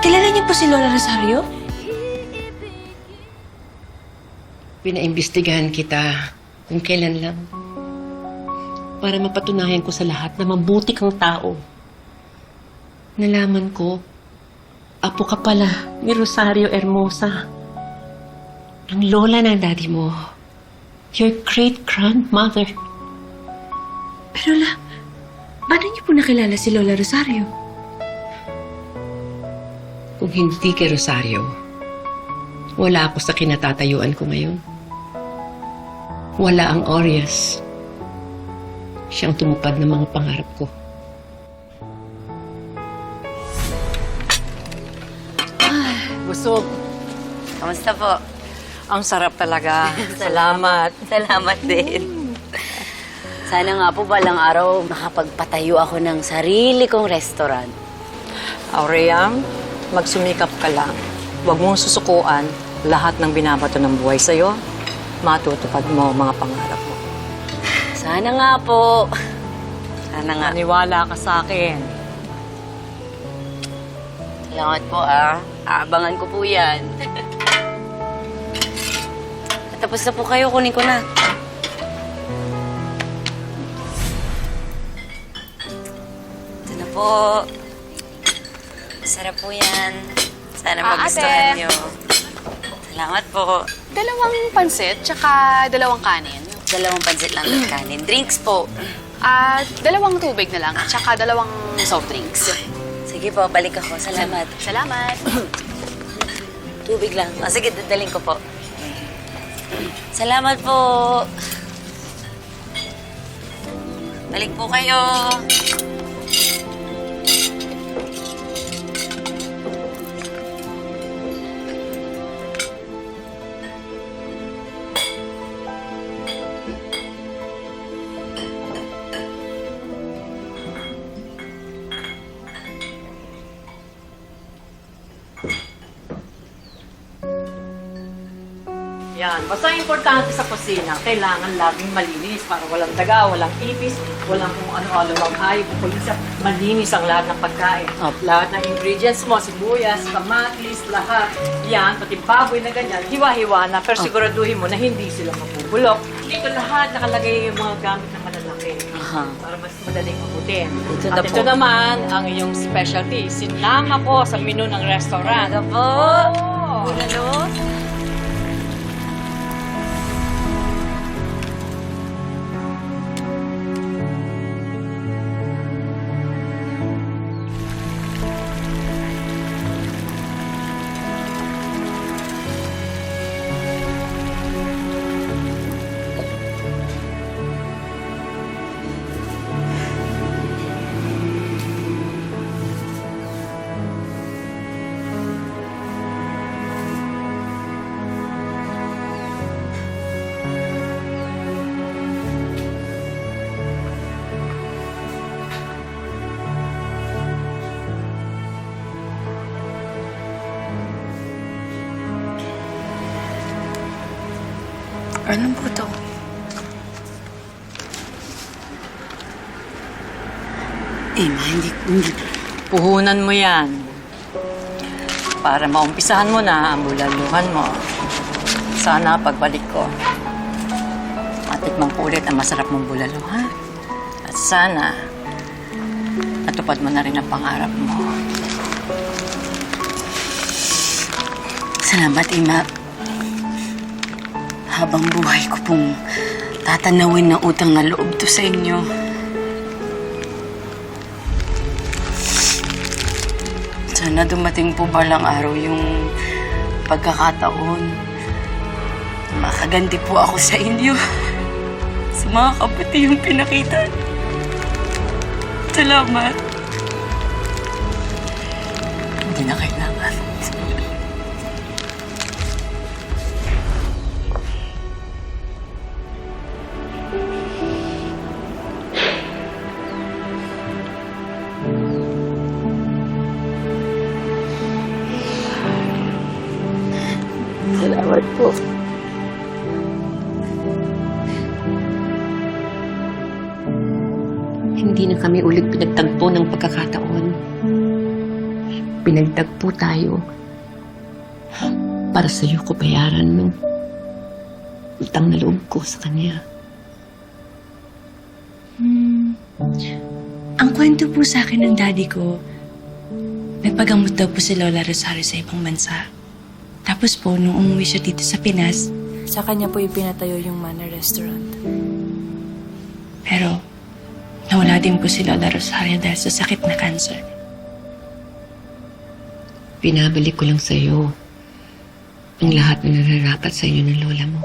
Kilala niyo po si Lola Rosario? Pinaimbestigahan kita kung kailan lang. Para mapatunayan ko sa lahat na mabuti kang tao. Nalaman ko, apo ka pala ni Rosario Hermosa. Ang lola ng daddy mo. Your great-grandmother. Pero la, paano niyo po nakilala si Lola Rosario? Kung hindi kay Rosario, wala ako sa kinatatayuan ko ngayon. Wala ang Orias. Siyang tumupad ng mga pangarap ko. Busog. Kamusta po? Ang sarap talaga. Salamat. Salamat din. Sana nga po balang araw makapagpatayo ako ng sarili kong restaurant. Aurea, magsumikap ka lang. Huwag mong susukuan lahat ng binabato ng buhay sa'yo. Matutupad mo ang mga pangarap mo. Sana nga po. Sana nga. Naniwala ka sa akin. Salamat po ah. Aabangan ko po yan. Tapos na po kayo, kunin ko na. Ito na po. Sarap po yan. Sana Ah, magustuhan ate. niyo. Salamat po. Dalawang pansit, tsaka dalawang kanin. Dalawang pansit lang at kanin. Drinks po. At dalawang tubig na lang, tsaka dalawang soft drinks. Sige po, balik ako. Salamat. Salamat. Tubig lang. O, sige, dadaling ko po. Salamat po. Balik po kayo. Yan. Basta importante sa kusina, kailangan laging malinis para walang daga, walang ipis, walang kung ano-ano mang hayop. Kulisa, malinis ang lahat ng pagkain. Opo. Lahat ng ingredients mo, sibuyas, kamatis, lahat. Yan, pati baboy na ganyan, hiwa-hiwa na, pero siguraduhin mo na hindi sila mabubulok. Dito lahat nakalagay yung mga gamit na malalaki. Aha. Para mas madaling abutin. Ito At na ito po. naman ang iyong specialty. Sinama ko sa menu ng restaurant. Ano po? Oh. Ano po to? Eh, ma, hindi, hindi. Puhunan mo yan. Para maumpisahan mo na ang bulaluhan mo. Sana pagbalik ko, matikman ko ulit ang masarap mong bulaluhan. At sana, natupad mo na rin ang pangarap mo. Salamat, Ima. Habang buhay ko pong tatanawin ng utang na loob to sa inyo. Sana dumating po balang araw yung pagkakataon. Makaganti po ako sa inyo. Sa mga kabuti yung pinakita. Salamat. Hindi na kailangan. Salamat po. Hindi na kami ulit pinagtagpo ng pagkakataon. pinagtagpo tayo para sa'yo ko bayaran ng utang na loob ko sa kanya. Ang kwento po sa akin ng daddy ko, nagpagamot daw po si Lola Rosario sa ibang bansa. Tapos po, nung umuwi siya dito sa Pinas, Sa kanya po ipinatayo yung Manor Restaurant. pero nawala din po si Lola Rosario dahil sa sakit na cancer. Pinabalik ko lang sa'yo ang lahat na nararapat sa iyo ng lola mo.